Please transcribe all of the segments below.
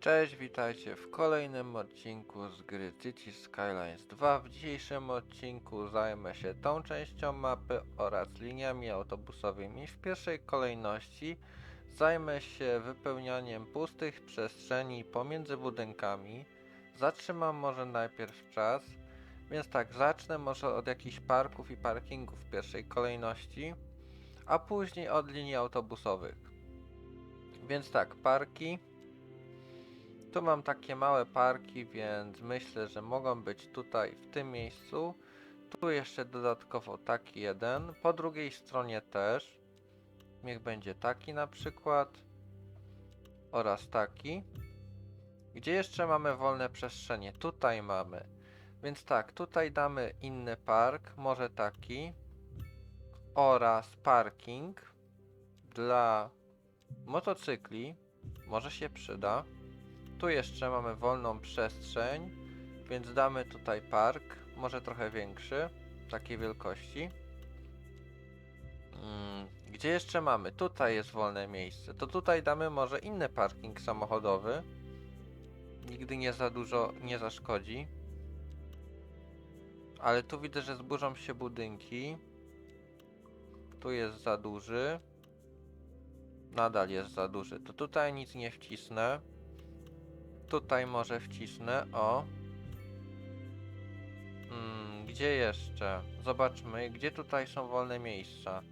Cześć, witajcie w kolejnym odcinku z gry Cities Skylines 2. W dzisiejszym odcinku zajmę się tą częścią mapy oraz liniami autobusowymi. W pierwszej kolejności zajmę się wypełnianiem pustych przestrzeni pomiędzy budynkami. Zatrzymam może najpierw czas, więc tak, zacznę może od jakichś parków i parkingów w pierwszej kolejności, a później od linii autobusowych. Więc tak, parki. Tu mam takie małe parki, więc myślę, że mogą być tutaj w tym miejscu. Tu jeszcze dodatkowo taki jeden. Po drugiej stronie też. Niech będzie taki na przykład. Oraz taki. Gdzie jeszcze mamy wolne przestrzenie? Tutaj mamy. Więc tak, tutaj damy inny park, może taki. Oraz parking dla motocykli. Może się przyda. Tu jeszcze mamy wolną przestrzeń, więc damy tutaj park, może trochę większy, takiej wielkości. Mm, Gdzie jeszcze mamy? Tutaj jest wolne miejsce. To tutaj damy może inny parking samochodowy. Nigdy nie za dużo nie zaszkodzi. Ale tu widzę, że zburzą się budynki. Tu jest za duży. Nadal jest za duży. To tutaj nic nie wcisnę. Tutaj może wcisnę, o. Mm, gdzie jeszcze? Zobaczmy, gdzie tutaj są wolne miejsca.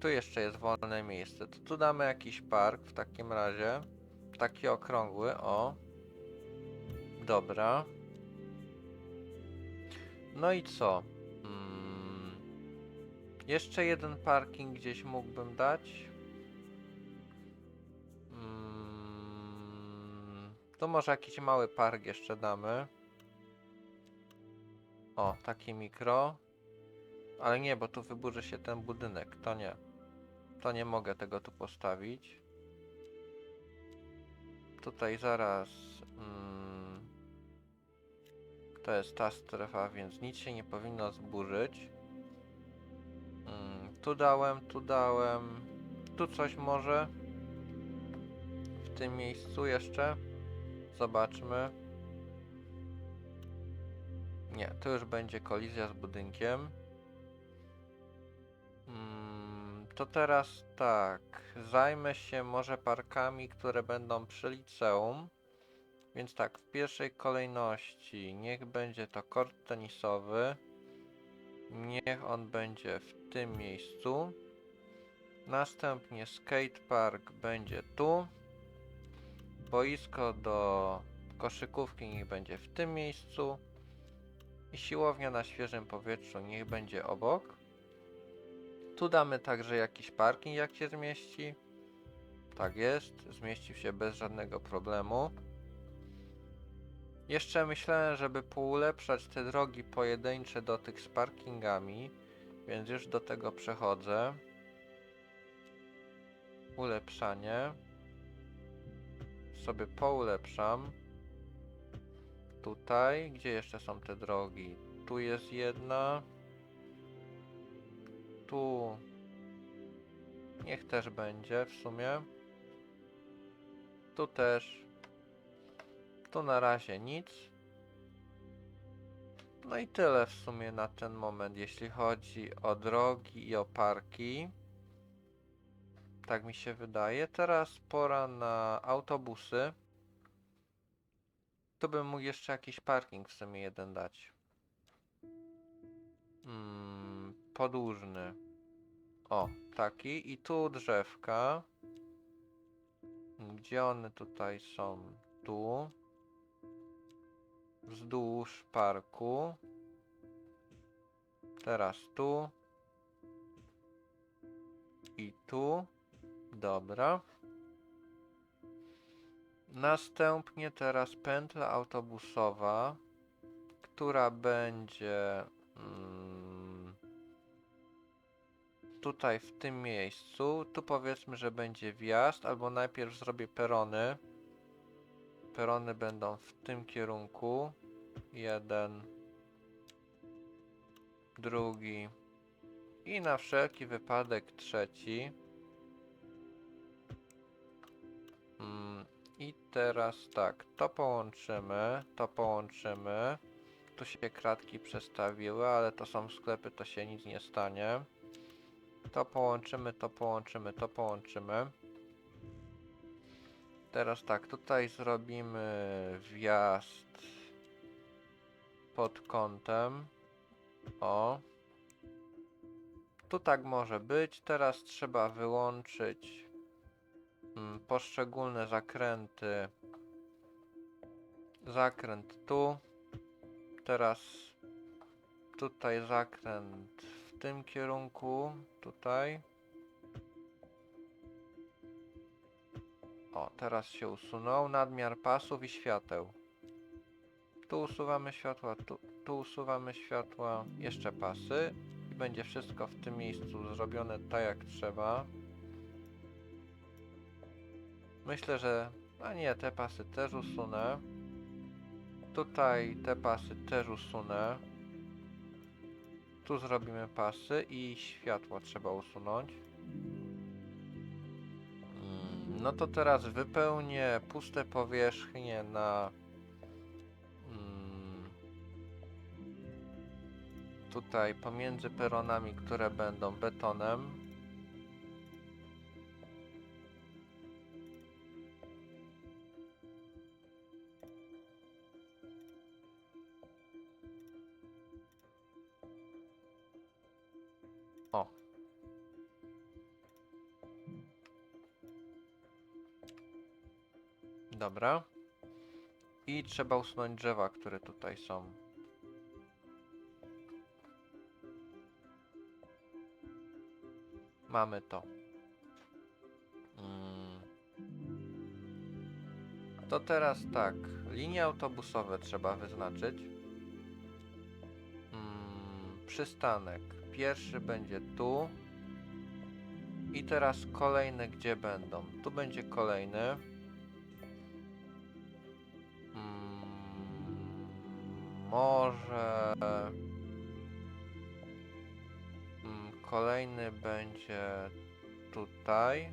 Tu jeszcze jest wolne miejsce. To tu damy jakiś park w takim razie. Taki okrągły, o. Dobra. No i co? Mm, jeszcze jeden parking gdzieś mógłbym dać. To może jakiś mały park jeszcze damy. O, taki mikro. Ale nie, bo tu wyburzy się ten budynek. To nie. To nie mogę tego tu postawić. Tutaj zaraz. Mm, to jest ta strefa, więc nic się nie powinno zburzyć. Mm, tu dałem, tu dałem. Tu coś może. W tym miejscu jeszcze. Zobaczmy. Nie, to już będzie kolizja z budynkiem. Mm, to teraz tak. Zajmę się może parkami, które będą przy liceum. Więc tak, w pierwszej kolejności niech będzie to kort tenisowy. Niech on będzie w tym miejscu. Następnie skatepark będzie tu. Boisko do koszykówki niech będzie w tym miejscu. I siłownia na świeżym powietrzu niech będzie obok. Tu damy także jakiś parking jak się zmieści. Tak jest, zmieścił się bez żadnego problemu. Jeszcze myślałem, żeby poulepszać te drogi pojedyncze do tych z parkingami, więc już do tego przechodzę. Ulepszanie. Sobie poulepszam. Tutaj, gdzie jeszcze są te drogi? Tu jest jedna. Tu. Niech też będzie w sumie. Tu też. Tu na razie nic. No i tyle w sumie na ten moment, jeśli chodzi o drogi i o parki. Tak mi się wydaje. Teraz pora na autobusy. Tu bym mógł jeszcze jakiś parking w sumie jeden dać. Mm, podłużny. O, taki. I tu drzewka. Gdzie one tutaj są? Tu. Wzdłuż parku. Teraz tu. I tu. Dobra. Następnie teraz pętla autobusowa, która będzie mm, tutaj w tym miejscu. Tu powiedzmy, że będzie wjazd, albo najpierw zrobię perony. Perony będą w tym kierunku. Jeden, drugi i na wszelki wypadek trzeci. Teraz tak, to połączymy, to połączymy. Tu się kratki przestawiły, ale to są sklepy, to się nic nie stanie. To połączymy, to połączymy, to połączymy. Teraz tak, tutaj zrobimy wjazd pod kątem. O. Tu tak może być. Teraz trzeba wyłączyć poszczególne zakręty. Zakręt tu. Teraz tutaj zakręt w tym kierunku. Tutaj. O, teraz się usunął nadmiar pasów i świateł. Tu usuwamy światła, tu, tu usuwamy światła, jeszcze pasy i będzie wszystko w tym miejscu zrobione tak jak trzeba. Myślę, że... A nie, te pasy też usunę. Tutaj te pasy też usunę. Tu zrobimy pasy i światło trzeba usunąć. Mm, No to teraz wypełnię puste powierzchnie na mm, tutaj pomiędzy peronami, które będą betonem. O. Dobra. I trzeba usunąć drzewa, które tutaj są. Mamy to. Mm. To teraz tak. Linie autobusowe trzeba wyznaczyć. Mm, przystanek. Pierwszy będzie tu. I teraz kolejne gdzie będą? Tu będzie kolejny. Mm, może mm, kolejny będzie tutaj.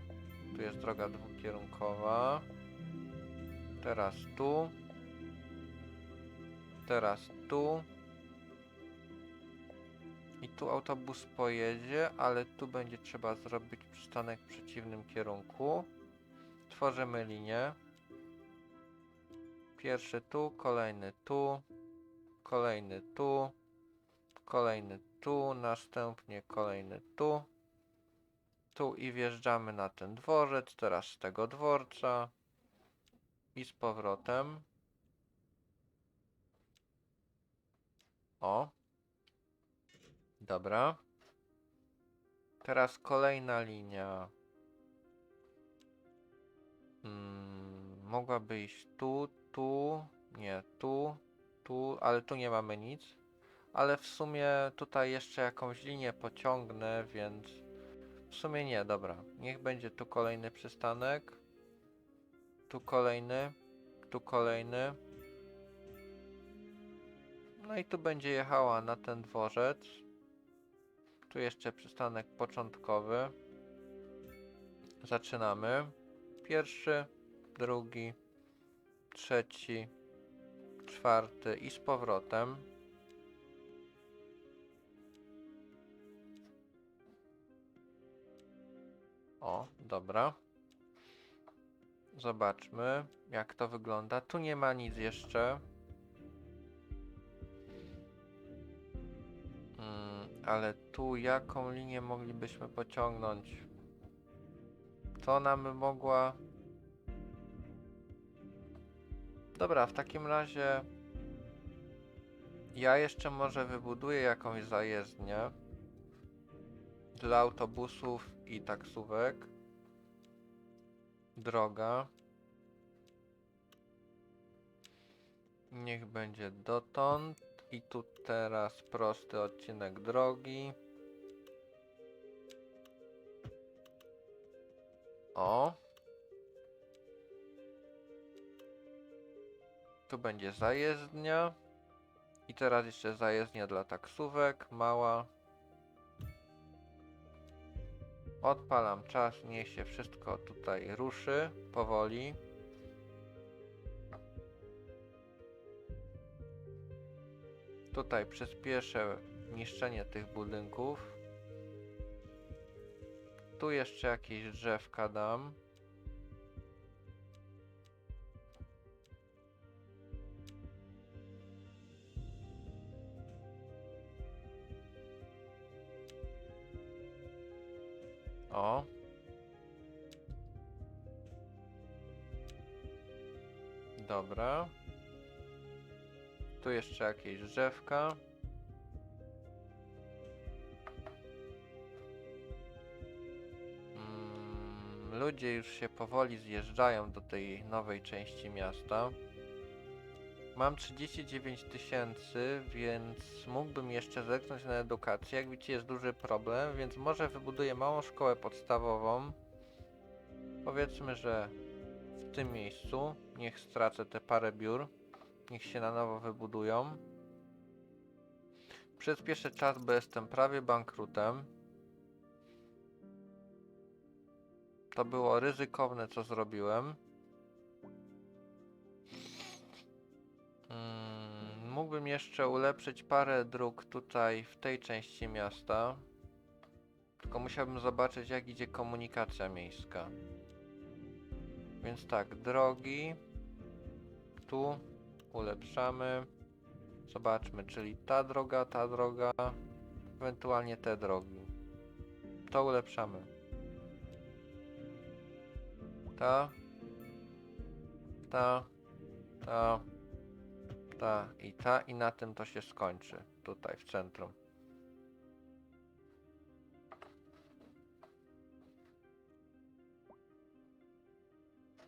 Tu jest droga dwukierunkowa. Teraz tu. Teraz tu. I tu autobus pojedzie, ale tu będzie trzeba zrobić przystanek w przeciwnym kierunku. Tworzymy linię. Pierwszy tu, kolejny tu, kolejny tu, kolejny tu, następnie kolejny tu. Tu i wjeżdżamy na ten dworzec, teraz z tego dworca i z powrotem. O. Dobra. Teraz kolejna linia. Mm, mogłaby iść tu, tu, nie, tu, tu, ale tu nie mamy nic. Ale w sumie tutaj jeszcze jakąś linię pociągnę, więc w sumie nie, dobra. Niech będzie tu kolejny przystanek. Tu kolejny, tu kolejny. No i tu będzie jechała na ten dworzec. Tu jeszcze przystanek początkowy. Zaczynamy. Pierwszy, drugi, trzeci, czwarty i z powrotem. O, dobra. Zobaczmy, jak to wygląda. Tu nie ma nic jeszcze. Ale tu jaką linię moglibyśmy pociągnąć? To nam by mogła... Dobra, w takim razie... Ja jeszcze może wybuduję jakąś zajezdnię dla autobusów i taksówek. Droga. Niech będzie dotąd. I tu teraz prosty odcinek drogi. O. Tu będzie zajezdnia. I teraz jeszcze zajezdnia dla taksówek, mała. Odpalam czas, niech się wszystko tutaj ruszy powoli. Tutaj przyspieszę niszczenie tych budynków. Tu jeszcze jakieś drzewka dam. O. Dobra. Tu jeszcze jakieś drzewka. Mm, ludzie już się powoli zjeżdżają do tej nowej części miasta. Mam 39 tysięcy, więc mógłbym jeszcze zerknąć na edukację. Jak widzicie jest duży problem, więc może wybuduję małą szkołę podstawową. Powiedzmy, że w tym miejscu. Niech stracę te parę biur. Niech się na nowo wybudują. Przyspieszę czas, bo jestem prawie bankrutem. To było ryzykowne, co zrobiłem. Mm, mógłbym jeszcze ulepszyć parę dróg tutaj w tej części miasta. Tylko musiałbym zobaczyć, jak idzie komunikacja miejska. Więc tak, drogi. Tu ulepszamy. Zobaczmy, czyli ta droga, ta droga, ewentualnie te drogi. To ulepszamy. Ta, ta, ta, ta i ta i na tym to się skończy. Tutaj w centrum.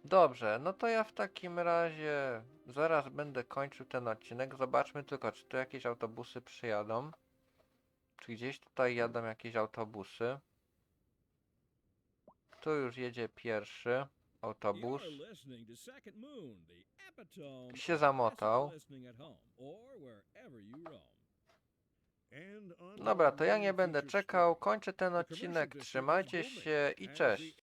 Dobrze, no to ja w takim razie zaraz będę kończył ten odcinek. Zobaczmy tylko, czy tu jakieś autobusy przyjadą. Czy gdzieś tutaj jadą jakieś autobusy. Tu już jedzie pierwszy autobus. Się zamotał. Dobra, to ja nie będę czekał. Kończę ten odcinek. Trzymajcie się i cześć.